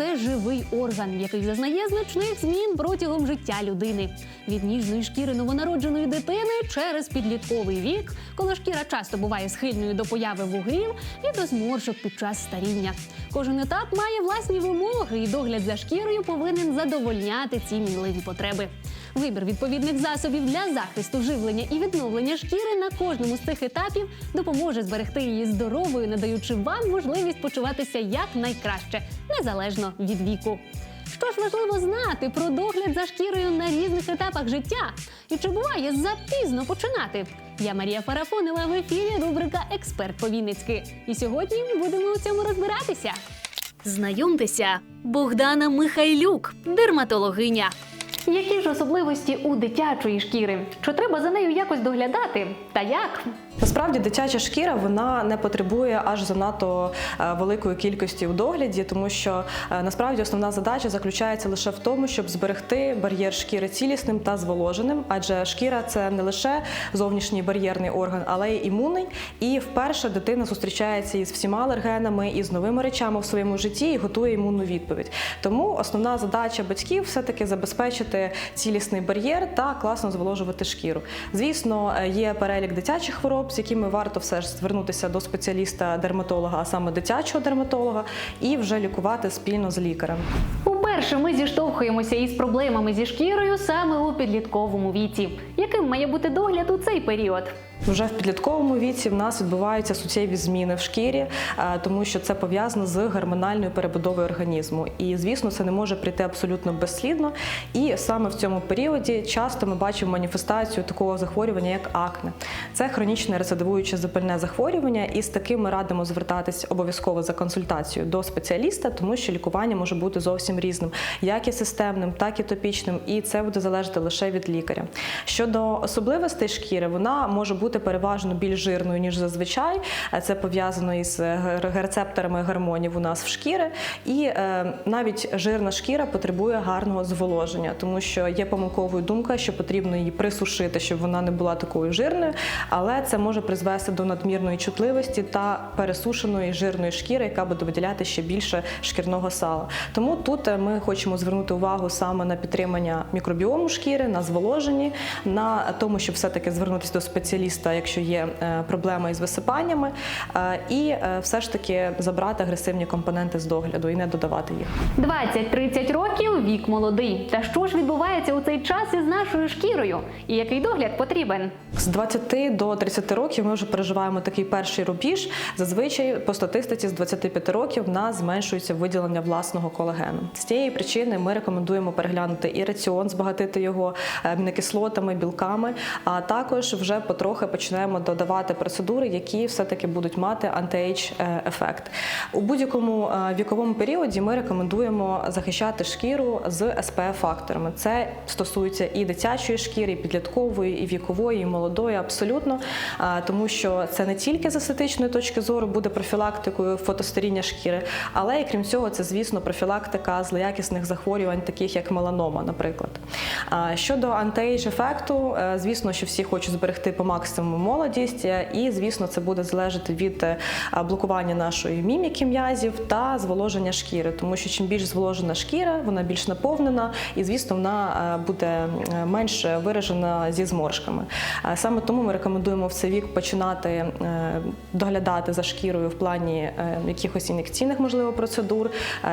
це живий орган, який зазнає значних змін протягом життя людини. Від ніжної шкіри новонародженої дитини через підлітковий вік, коли шкіра часто буває схильною до появи вугрів і до зморшок під час старіння. Кожен етап має власні вимоги, і догляд за шкірою повинен задовольняти ці мінливі потреби. Вибір відповідних засобів для захисту, живлення і відновлення шкіри на кожному з цих етапів допоможе зберегти її здоровою, надаючи вам можливість почуватися якнайкраще, незалежно від віку. Що ж важливо знати про догляд за шкірою на різних етапах життя? І чи буває запізно починати? Я Марія Фарафонова в ефірі рубрика Експерт по Вінницьки. І сьогодні будемо у цьому розбиратися. Знайомтеся, Богдана Михайлюк, дерматологиня. Які ж особливості у дитячої шкіри? Чи треба за нею якось доглядати? Та як? Насправді дитяча шкіра вона не потребує аж занадто е, великої кількості у догляді, тому що е, насправді основна задача заключається лише в тому, щоб зберегти бар'єр шкіри цілісним та зволоженим, адже шкіра це не лише зовнішній бар'єрний орган, але й імунний. І вперше дитина зустрічається із всіма алергенами і з новими речами в своєму житті і готує імунну відповідь. Тому основна задача батьків все таки забезпечити цілісний бар'єр та класно зволожувати шкіру. Звісно, е, є перелік дитячих хвороб, з якими варто все ж звернутися до спеціаліста-дерматолога, а саме дитячого дерматолога, і вже лікувати спільно з лікарем. Уперше ми зіштовхуємося із проблемами зі шкірою саме у підлітковому віці. Яким має бути догляд у цей період? Вже в підлітковому віці в нас відбуваються суттєві зміни в шкірі, е, тому що це пов'язано з гормональною перебудовою організму. І звісно, це не може прийти абсолютно безслідно. І саме в цьому періоді часто ми бачимо маніфестацію такого захворювання, як акне. Це хронічне рецидивуюче запальне захворювання, і з таким ми радимо звертатись обов'язково за консультацією до спеціаліста, тому що лікування може бути зовсім різним, як і системним, так і топічним, і це буде залежати лише від лікаря. Щодо особливостей шкіри, вона може бути переважно більш жирною ніж зазвичай. Е, Це пов'язано із рецепторами гормонів у нас в шкіри, і е, навіть жирна шкіра потребує гарного зволоження, тому що є помилковою думка, що потрібно її присушити, щоб вона не була такою жирною, але це може призвести до надмірної чутливості та пересушеної жирної шкіри, яка буде виділяти ще більше шкірного сала. Тому тут е, ми хочемо звернути увагу саме на підтримання мікробіому шкіри, на зволоженні, на тому, щоб все-таки звернутися до спеціаліста, якщо є е, проблема із висипаннями, е, і е, все ж таки забрати агресивні компоненти з догляду і не додавати їх. 20-30 років вік молодий. Та що ж відбувається у цей час із нашою шкірою? І який догляд потрібен? З 20 до 30 років ми вже переживаємо такий перший рубіж. Зазвичай по статистиці з 25 років в нас зменшується виділення власного колагену. З цієї причини ми рекомендуємо переглянути і раціон, збагатити його амінокислотами, білками, а також вже потрохи почнемо додавати процедури, які все-таки будуть мати анти-ейдж е, ефект. У будь-якому е, віковому періоді ми рекомендуємо захищати шкіру з SPF факторами. Це стосується і дитячої шкіри, і підліткової, і вікової, і молодої, абсолютно, тому що це не тільки з естетичної точки зору буде профілактикою фотостаріння шкіри, але і крім цього, це звісно профілактика злоякісних захворювань, таких як меланома, наприклад. Щодо антиейдж ефекту, е, звісно, що всі хочуть зберегти по максимуму молодість, е, і звісно, це буде залежати від е, блокування нашої міміки м'язів та зволоження шкіри, тому що чим більш зволожена шкіра, вона більш наповнена, і звісно, вона буде менш виражена зі зморшками. Саме тому ми рекомендуємо в цей вік починати доглядати за шкірою в плані якихось ін'єкційних, можливо, процедур,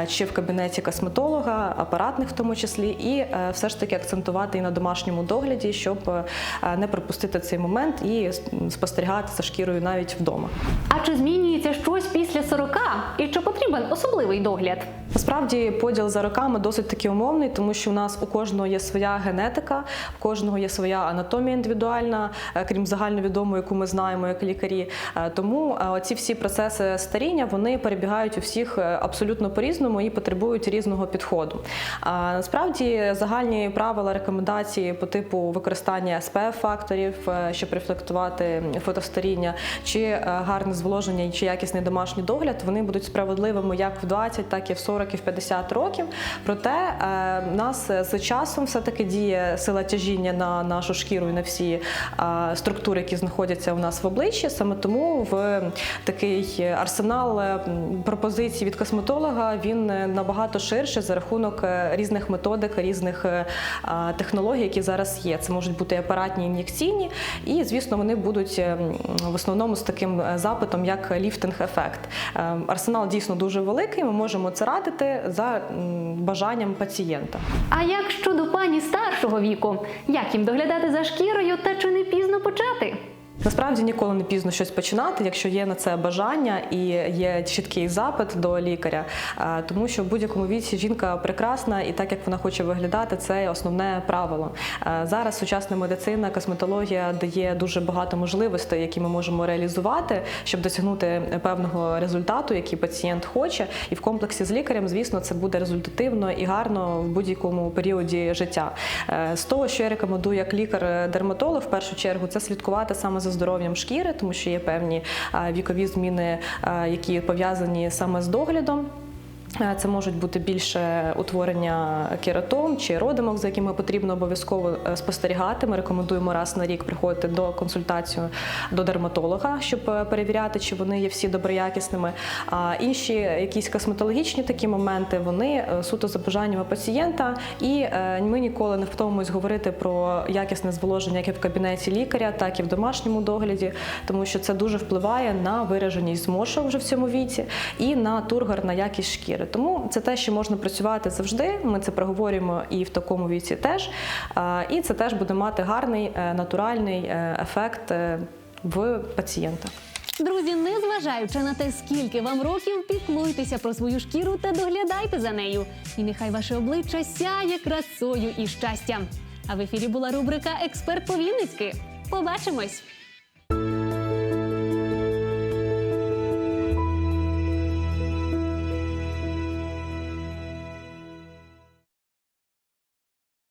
чи в кабінеті косметолога, апаратних в тому числі, і все ж таки акцентувати і на домашньому догляді, щоб е, не пропустити цей момент і спостерігати за шкірою навіть вдома. А чи змінюється щось після 40? І чи потрібен особливий догляд? Насправді поділ за роками досить таки умовний, тому що у нас у кожного є своя генетика, у кожного є своя анатомія індивідуальна, е, крім загальновідомої, яку ми знаємо як лікарі. Е, Тому ці всі процеси старіння вони перебігають у всіх абсолютно по-різному і потребують різного підходу. Насправді загальні правила рекомендації по типу використання використання spf факторів, е, щоб рефлектувати фотостаріння, чи е, гарне зволоження, чи якісний домашній догляд, вони будуть справедливими як в 20, так і в 40, і в 50 років. Проте е, нас з часом все-таки діє сила тяжіння на нашу шкіру і на всі структури, які знаходяться у нас в обличчі. Саме тому в такий арсенал пропозицій від косметолога він набагато ширше за рахунок різних методик, різних технологій, які зараз є. Це можуть бути апаратні ін'єкційні, і звісно, вони будуть е, в основному з таким е, запитом, як ліфтинг-ефект. Е, Арсенал дійсно дуже великий. Ми можемо це радити за бажанням пацієнта. А як щодо пані старшого віку? Як їм доглядати за шкірою та чи не пізно почати? Насправді ніколи не пізно щось починати, якщо є на це бажання і є чіткий запит до лікаря, Е, тому що в будь-якому віці жінка прекрасна, і так як вона хоче виглядати, це основне правило. Е, Зараз сучасна медицина, косметологія дає дуже багато можливостей, які ми можемо реалізувати, щоб досягнути певного результату, який пацієнт хоче. І в комплексі з лікарем, звісно, це буде результативно і гарно в будь-якому періоді життя. Е, З того, що я рекомендую як лікар-дерматолог, в першу чергу, це слідкувати саме за здоров'ям шкіри, тому що є певні вікові зміни, які пов'язані саме з доглядом. Е, Це можуть бути більше утворення кератом чи родимок, за якими потрібно обов'язково е, спостерігати. Ми рекомендуємо раз на рік приходити до консультацію до дерматолога, щоб е, перевіряти, чи вони є всі доброякісними. А інші якісь косметологічні такі моменти, вони суто за бажаннями пацієнта. І ми ніколи не втомимось говорити про якісне зволоження як і в кабінеті лікаря, так і в домашньому догляді, тому що це дуже впливає на вираженість зморшок вже в цьому віці і на тургор, на якість шкіри. Тому це те, що можна працювати завжди. Ми це проговорюємо і в такому віці теж. І це теж буде мати гарний е, натуральний е, ефект е, в пацієнта. Друзі, незважаючи на те, скільки вам років, піклуйтеся про свою шкіру та доглядайте за нею. І нехай ваше обличчя сяє красою і щастям. А в ефірі була рубрика Експерт по Вінницьки. Побачимось!